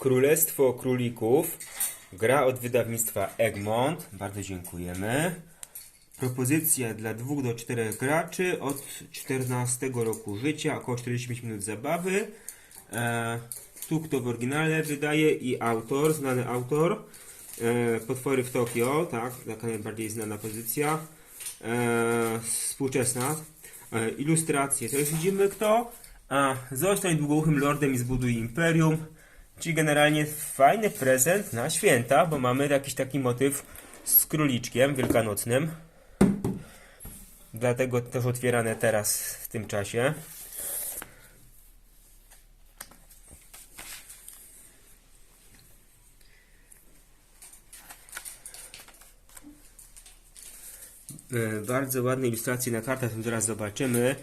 Królestwo Królików. Gra od wydawnictwa Egmont. Bardzo dziękujemy. Propozycja dla 2 do 4 graczy od 14 roku życia, około 45 minut zabawy. E, tu kto w oryginale wydaje i autor, znany autor. E, Potwory w Tokio, tak, taka najbardziej znana pozycja. E, współczesna. E, ilustracje, już widzimy kto. A, zostań długouchym lordem i zbuduj imperium. Czyli generalnie fajny prezent na święta, bo mamy jakiś taki motyw z króliczkiem wielkanocnym. Dlatego też otwierane teraz w tym czasie. E, Bardzo ładne ilustracje na kartach, zaraz zobaczymy.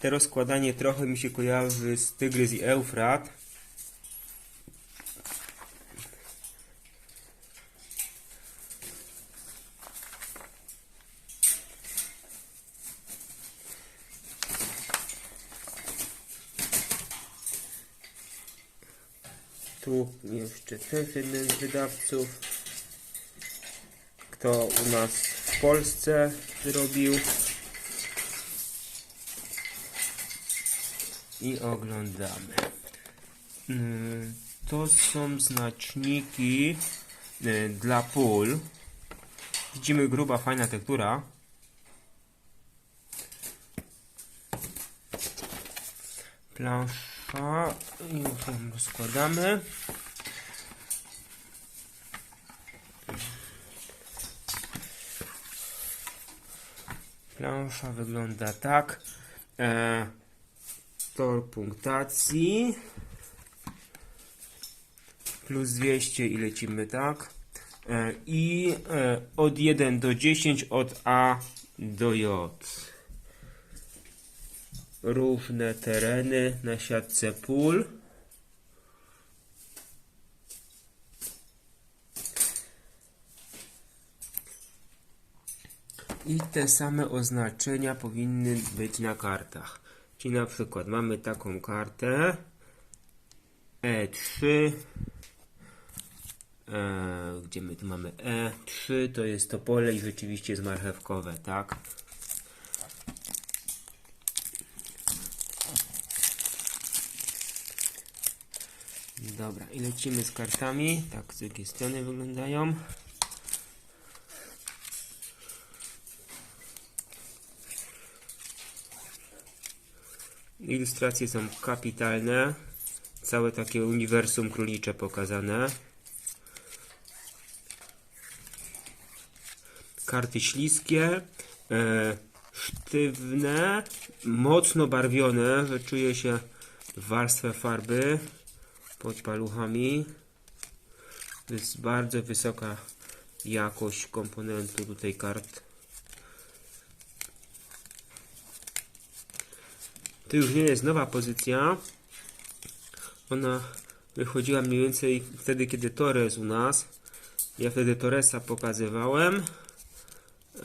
Te rozkładanie trochę mi się kojarzy z Tygrys i Eufrat. Tu jeszcze jeden z wydawców. Kto u nas w Polsce zrobił. I oglądamy. Mm, To są znaczniki y, dla pól. Widzimy gruba, fajna tektura. Plansza. Już ją rozkładamy. Plansza wygląda tak. E, tor punktacji. Plus 200 i lecimy tak. E, I e, od 1 do 10 od A do J. Różne tereny na siatce pól. I te same oznaczenia powinny być na kartach. Czyli na przykład mamy taką kartę E3. E, gdzie my tu mamy E3? To jest to pole i rzeczywiście jest marchewkowe, tak? Dobra, i lecimy z kartami. Tak, z drugiej strony wyglądają. Ilustracje są kapitalne. Całe takie uniwersum królicze pokazane. Karty śliskie, e, sztywne, mocno barwione, że czuje się warstwę farby pod paluchami. To jest bardzo wysoka jakość komponentu tutaj kart. To już nie jest nowa pozycja. Ona wychodziła mniej więcej wtedy, kiedy Torres u nas. Ja wtedy Torresa pokazywałem.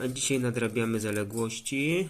A dzisiaj nadrabiamy zaległości.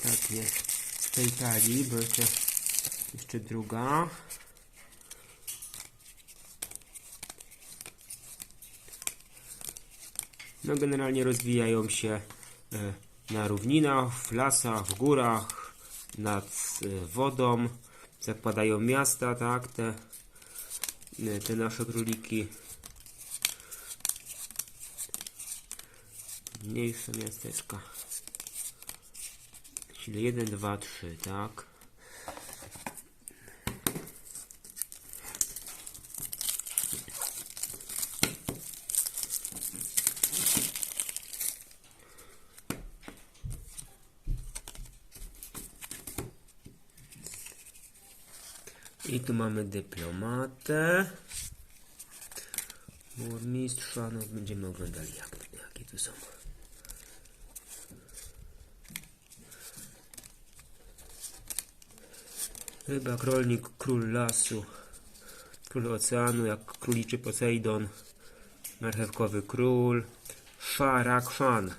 I ostatnie z tej talii, bo jeszcze, jeszcze druga. No generalnie rozwijają się e, na równinach, w lasach, w górach, nad e, wodą. Zakładają miasta, tak, te, e, te nasze króliki. Mniejsze miasteczka. Czyli 1, 2, 3, tak? I tu mamy dyplomatę. Burmistrza, no będziemy oglądali jak, jakie tu są. Rybak, rolnik, król lasu, król oceanu, jak króliczy Posejdon, marchewkowy król, Sharak Khan.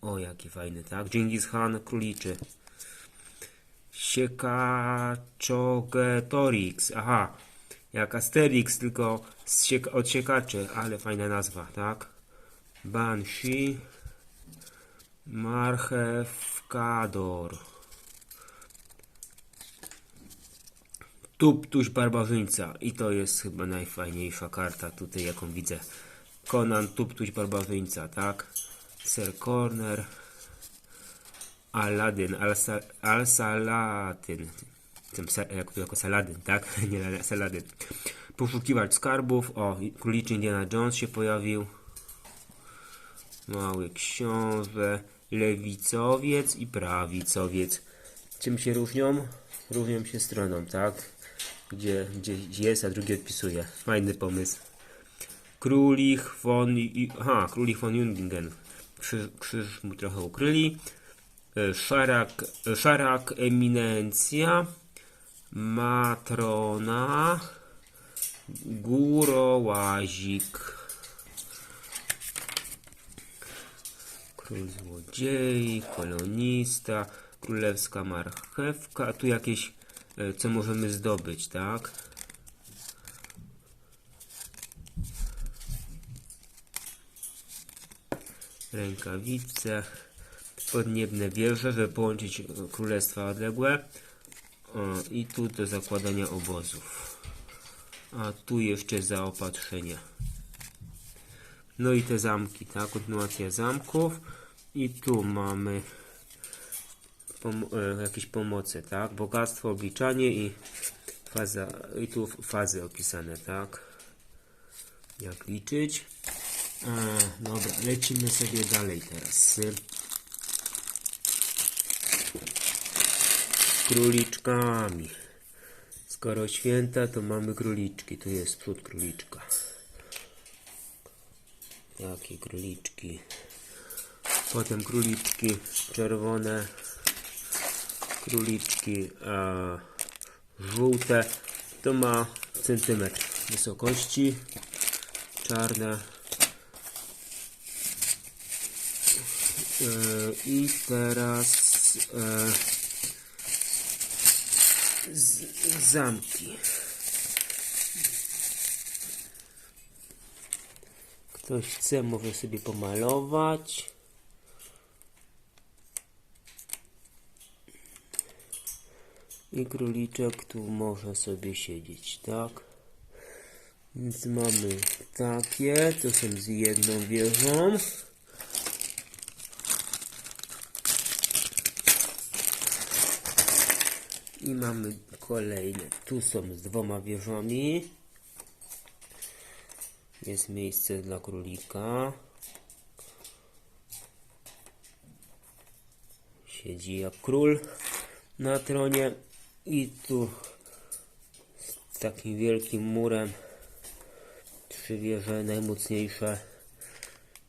O, jaki fajny, tak? Dżingis Khan króliczy. Siekaczogetorix. Aha, jak Asterix, tylko z siek- od siekaczy, ale fajna nazwa, tak? Banshee. Marchewkador. Tuptuś Barbarzyńca. I to jest chyba najfajniejsza karta tutaj, jaką widzę. Conan Tuptuś Barbarzyńca, tak? Sir Corner. Aladdin, Al-Sa- Al-Saladin. Sa- jako, jako Saladin, tak? Nie la- Saladin. Poszukiwacz skarbów. O, króliczy Indiana Jones się pojawił. Mały książę. Lewicowiec i prawicowiec. Czym się różnią? Różnią się stroną, tak? Gdzie, gdzie jest, a drugi odpisuje. Fajny pomysł. Królich von... Aha, Królich von Jungingen. Krzyż, krzyż mu trochę ukryli. E, Szarak, e, szarak Eminencja. Matrona. Górołazik. Król złodziei, kolonista, królewska marchewka. Tu jakieś, co możemy zdobyć, tak? Rękawice, podniebne wieże, żeby połączyć e, królestwa odległe. O, I tu do zakładania obozów. A tu jeszcze zaopatrzenia. No i te zamki, tak? Kontynuacja zamków. I tu mamy pom e, jakieś pomoce, tak? Bogactwo, obliczanie i faza, i tu fazy opisane, tak? Jak liczyć. E, dobra, lecimy sobie dalej teraz. Króliczkami. Skoro święta, to mamy króliczki. Tu jest przód króliczka. Takie króliczki. Potem króliczki czerwone. Króliczki e, żółte. To ma centymetr wysokości. Czarne. E, I teraz e, z, zamki. Ktoś chce, może sobie pomalować. I króliczek tu może sobie siedzieć, tak? Więc mamy takie, to są z jedną wieżą. I mamy kolejne. Tu są z dwoma wieżami. Jest miejsce dla królika. Siedzi jak król na tronie. I tu z takim wielkim murem trzy wieże najmocniejsze.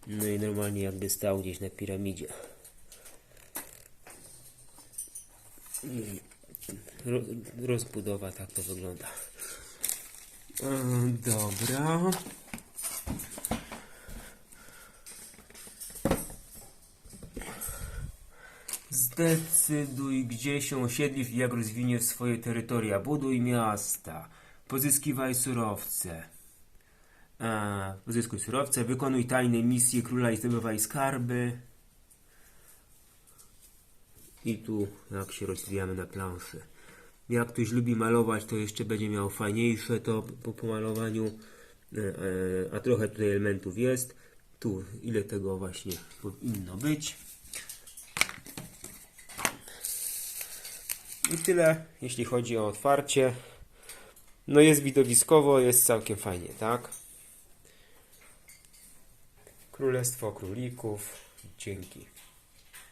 No i normalnie jakby stał gdzieś na piramidzie. Ro, rozbudowa, tak to wygląda. E, Dobra. Zdecyduj, gdzie się osiedlisz i jak rozwiniesz swoje terytoria. Buduj miasta. Pozyskiwaj surowce. A, pozyskuj surowce, wykonuj tajne misje króla i zdobywaj skarby. I tu, jak się rozwijamy na planszy. Jak ktoś lubi malować, to jeszcze będzie miał fajniejsze to po pomalowaniu. E, e, A trochę tutaj elementów jest. Tu, ile tego właśnie powinno być. I tyle, jeśli chodzi o otwarcie. No jest widowiskowo, jest całkiem fajnie, tak? Królestwo Królików. Dzięki.